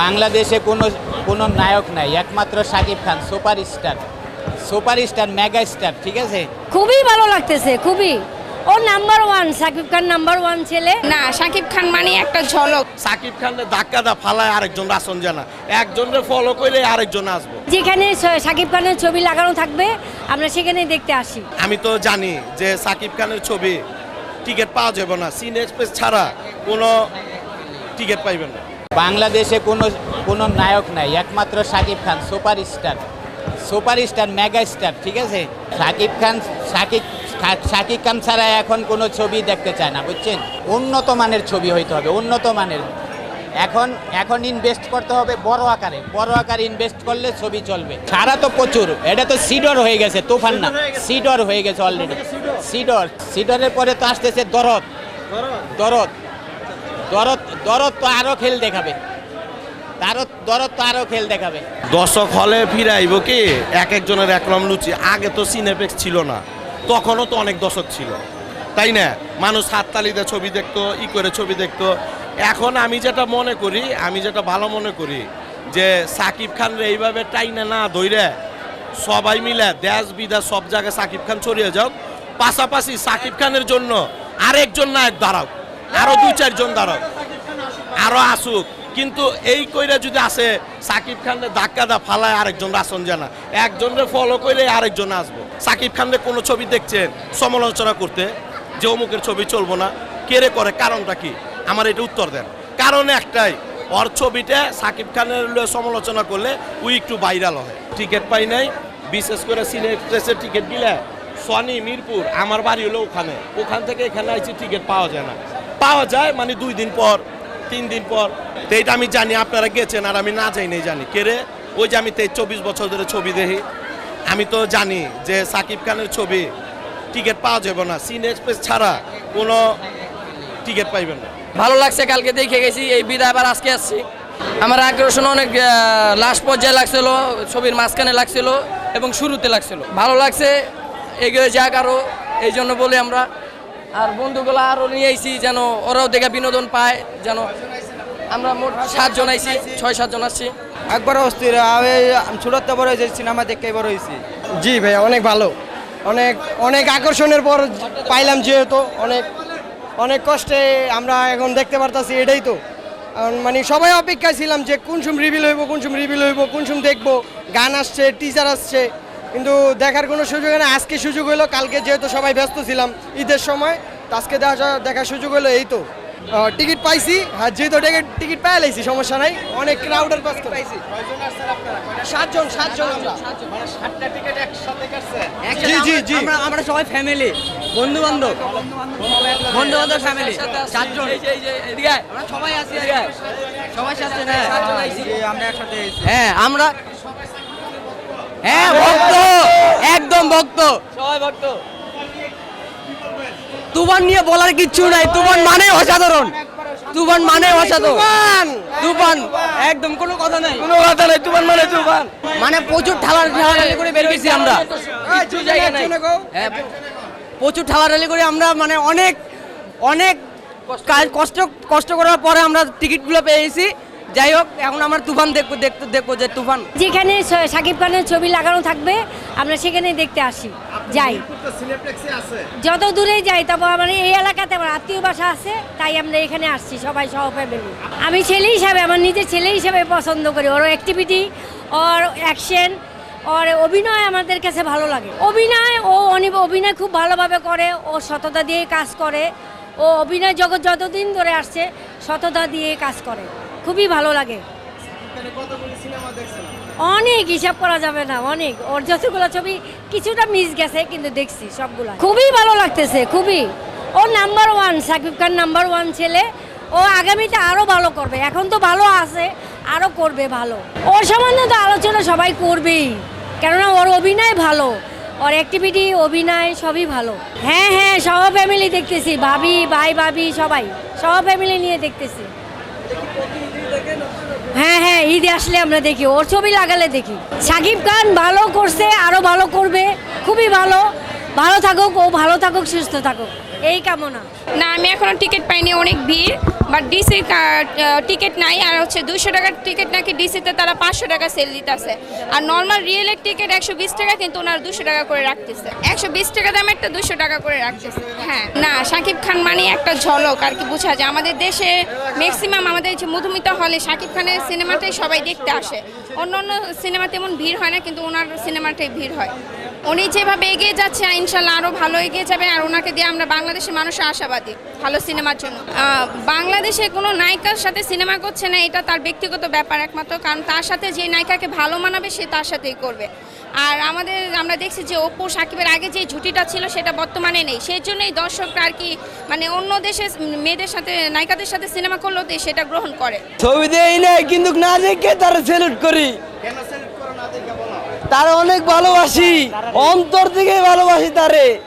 বাংলাদেশে কোনো কোনো নায়ক নাই একমাত্র Shakib Khan super star super star mega star ঠিক আছে? খুবই ভালো লাগতেছে খুবই। ও number one Shakib Khan number one ছেলে। না শাকিব খান মানে একটা ঝলক। সাকিব খানের ধাক্কা দা ফালায় আরেকজন আসন জানা। একজনের ফলো করলে আরেকজন আসব। যেখানে সাকিব খানের ছবি লাগানো থাকবে আমরা সেখানে দেখতে আসি। আমি তো জানি যে সাকিব খানের ছবি টিকিট পাওয়া যাবে না। সিন এক্সপ্রেস ছাড়া কোনো টিকিট পাইবেন না। বাংলাদেশে কোনো কোনো নায়ক নাই একমাত্র Shakib Khan super star super star mega star ঠিক আছে? শাকিব খান শাকিব শাকিব খান ছাড়া এখন কোনো ছবি দেখতে চায় না বুঝছেন? উন্নত মানের ছবি হইতে হবে উন্নত মানের। এখন এখন ইনভেস্ট করতে হবে বড় আকারে বড় আকারে ইনভেস্ট করলে ছবি চলবে। সারা তো প্রচুর এটা তো সিডর হয়ে গেছে তুফান না। সিডর হয়ে গেছে। অলরেডি সিডর সিডরের পরে তো আসতেছে দরদ? দরদ। দরদ দরদ তো আরও খেল দেখাবে। দরদ দরদ তো আরও খেল দেখাবে। দর্শক হলে ফিরাইব কি? এক একজনের একরম লুচি। আগে তো সিনেপেক্স ছিল না। তখনও তো অনেক দর্শক ছিল। তাই না? মানুষ হাততালিতে ছবি দেখতো, ই করে ছবি দেখতো। এখন আমি যেটা মনে করি, আমি যেটা ভালো মনে করি, যে সাকিব খান রে এইভাবে টাইনে না ধইরে সবাই মিলে দেশ, বিদেশ, সব জায়গায় সাকিব খান ছড়িয়ে যাও পাশাপাশি সাকিব খানের জন্য আরেকজন নায়ক দাঁড়াও। আরও দুই চারজন দাঁড়াও। আরও আসুক। কিন্তু এই কইরা যদি আসে, সাকিব খানের ধাক্কা দা ফালায় আরেকজন আসন জানা একজনের ফলো করলে আরেকজন আসব। সাকিব খানের কোনো ছবি দেখছেন, সমালোচনা করতে, যে অমুকের ছবি চলবো না কেড়ে করে, কারণটা কি? আমার এটা উত্তর দেন। কারণ একটাই, ওর ছবিটা সাকিব খানের সমালোচনা করলে ওই একটু ভাইরাল হয়। টিকিট পাই নাই, বিশেষ করে সিনে এক্সপ্রেসের টিকিট দিলে সনি মিরপুর, আমার বাড়ি হলো ওখানে। ওখান থেকে এখানে আইছি, টিকিট পাওয়া যায় না। পাওয়া যায় মানে দুই দিন পর তিন দিন পর। তো এইটা আমি জানি, আপনারা গেছেন আর আমি না যাই নাই জানি কেরে ওই যে আমি তেইশ, চব্বিশ বছর ধরে ছবি দেখি। আমি তো জানি যে সাকিব খানের ছবি টিকিট পাওয়া যাবে না। সিন এক্সপ্রেস ছাড়া কোনো টিকিট পাইবেন না। ভালো লাগছে, কালকে দেখে গেছি, এই বিদায় আবার আজকে আসছি। আমার আকর্ষণ অনেক লাস্ট পর্যায়ে লাগছিল, ছবির মাঝখানে লাগছিল এবং শুরুতে লাগছিল। ভালো লাগছে, এগিয়ে যাক আরও এই জন্য বলি আমরা। আর বন্ধুগুলো আরও নিয়ে আইছি যেন ওরাও দেখে বিনোদন পায় যেন আমরা মোট সাতজন আইছি ছয় সাতজন আসছি। একবার অস্থির আমি ছোটতে বড় হয়েছি সিনেমা দেখে বড় হয়েছি। জি ভাই অনেক ভালো। অনেক অনেক আকর্ষণের পর পাইলাম যেহেতু অনেক অনেক কষ্টে আমরা এখন দেখতে পারতাছি এটাই তো। মানে সবাই অপেক্ষায় ছিলাম যে কোন সুম রিভিল হইব কোন সুম রিভিল হইব কোন সুম দেখব গান আসছে টিচার আসছে। কিন্তু দেখার কোনো সুযোগ হয় না আজকে সুযোগ হলো কালকে যেহেতু সবাই ব্যস্ত ছিলাম ঈদের সময় তো আজকে দেখা দেখার সুযোগ হলো এই তো। টিকিট পাইছি হ্যাঁ যেহেতু টিকিট টিকিট পাই লাইছি সমস্যা নাই। অনেক ক্রাউডের পাশ পাইছি। সাতজন সাতজন আমরা। জি জি জি। আমরা আমরা সবাই ফ্যামিলি বন্ধু বান্ধব বন্ধু বান্ধব ফ্যামিলি আমরা সবাই আছি। সবাই সাথে আমরা একসাথে হ্যাঁ আমরা হ্যাঁ ভক্ত একদম ভক্ত সবাই ভক্ত তুফান নিয়ে বলার কিচ্ছু নাই। তুফান মানে অসাধারণ। তুফান মানে অসাধারণ। তুফান একদম কোনো কথা নাই। কোনো কথা নাই তুফান মানে তুফান। মানে প্রচুর ঠালা ঠালাঠালি করে বের গেছি আমরা। কিচ্ছু জায়গা নাই। হ্যাঁ প্রচুর ঠালাঠালি করে আমরা মানে অনেক অনেক কাজ- কষ্ট কষ্ট করার পরে আমরা টিকিটগুলো পেয়েছি যাই হোক এখন আমরা তুফান দেখব দেখতে দেখব যে তুফান। যেখানে সাকিব খানের ছবি লাগানো থাকবে আমরা সেখানে দেখতে আসি। যাই। যত দূরে যাই তারপর আমার এই এলাকাতে আমার আত্মীয় বাসা আছে, তাই আমরা এখানে আসছি, সবাই সহ ফ্যামিলি আমি ছেলে হিসাবে, আমার নিজের ছেলে হিসাবে পছন্দ করি ওর অ্যাক্টিভিটি ওর অ্যাকশন ওর অভিনয় আমাদের কাছে ভালো লাগে। অভিনয়, ও অনেক অভিনয় খুব ভালোভাবে করে, ও সততা দিয়ে কাজ করে, ও অভিনয় জগৎ যতদিন ধরে আসছে, সততা দিয়ে কাজ করে। খুবই ভালো লাগে। অনেক হিসাব করা যাবে না অনেক। ওর যতগুলো ছবি কিছুটা মিস গেছে কিন্তু দেখছি সবগুলো খুবই ভালো লাগতেছে খুবই। ও number one Shakib Khan number one ছেলে। ও আগামীতে আরও ভালো করবে। এখন তো ভালো আছে আরও করবে ভালো। ওর সম্বন্ধে তো আলোচনা সবাই করবেই কেননা ওর অভিনয় ভালো। ওর অ্যাক্টিভিটি অভিনয় সবই ভালো। হ্যাঁ হ্যাঁ সব ফ্যামিলি দেখতেছি। ভাবি ভাই ভাবি সবাই। সব ফ্যামিলি নিয়ে দেখতেছি। হ্যাঁ হ্যাঁ ঈদে আসলে আমরা দেখি। ওর ছবি লাগালে দেখি। সাকিব খান ভালো করছে, আরও ভালো করবে। খুবই ভালো। ভালো থাকুক, ও ভালো থাকুক, সুস্থ থাকুক। এই কামনা। না, আমি এখনও টিকিট পাইনি, অনেক ভিড় বাট ডিসি টিকিট নাই, আর হচ্ছে দুশো টাকার টিকিট নাকি ডিসিতে তারা পাঁচশো টাকা সেল দিতেছে। আর নর্মাল রিয়েলের টিকিট একশো বিশ টাকা, কিন্তু ওনারা দুশো টাকা করে রাখতেছে। একশো বিশ টাকা দামেরটা দুশো টাকা করে রাখতেছে। হ্যাঁ না শাকিব খান মানে একটা ঝলক, আর কি বোঝা যায়। আমাদের দেশে ম্যাক্সিমাম আমাদের যে মধুমিতা হলে শাকিব খানের সিনেমাটাই সবাই দেখতে আসে। অন্য অন্য সিনেমা তেমন ভিড় হয় না, কিন্তু ওনার সিনেমাটাই ভিড় হয়। উনি যেভাবে এগিয়ে যাচ্ছে ইনশাল্লাহ আরও ভালো এগিয়ে যাবে আর ওনাকে দিয়ে আমরা বাংলাদেশের মানুষের আশাবাদী ভালো সিনেমার জন্য। বাংলাদেশে কোনো নায়িকার সাথে সিনেমা করছে না এটা তার ব্যক্তিগত ব্যাপার একমাত্র কারণ তার সাথে যে নায়িকাকে ভালো মানাবে সে তার সাথেই করবে। আর আমাদের আমরা দেখছি যে অপু সাকিবের আগে যে ঝুটিটা ছিল সেটা বর্তমানে নেই। সেই জন্যই দর্শকরা আর কি মানে অন্য দেশে মেয়েদের সাথে নায়িকাদের সাথে সিনেমা করলেও তো সেটা গ্রহণ করে। ছবি দেই নাই কিন্তু না দেখে তারা সেলুট করি। তারা অনেক ভালোবাসি। অন্তর থেকে ভালোবাসি তারে।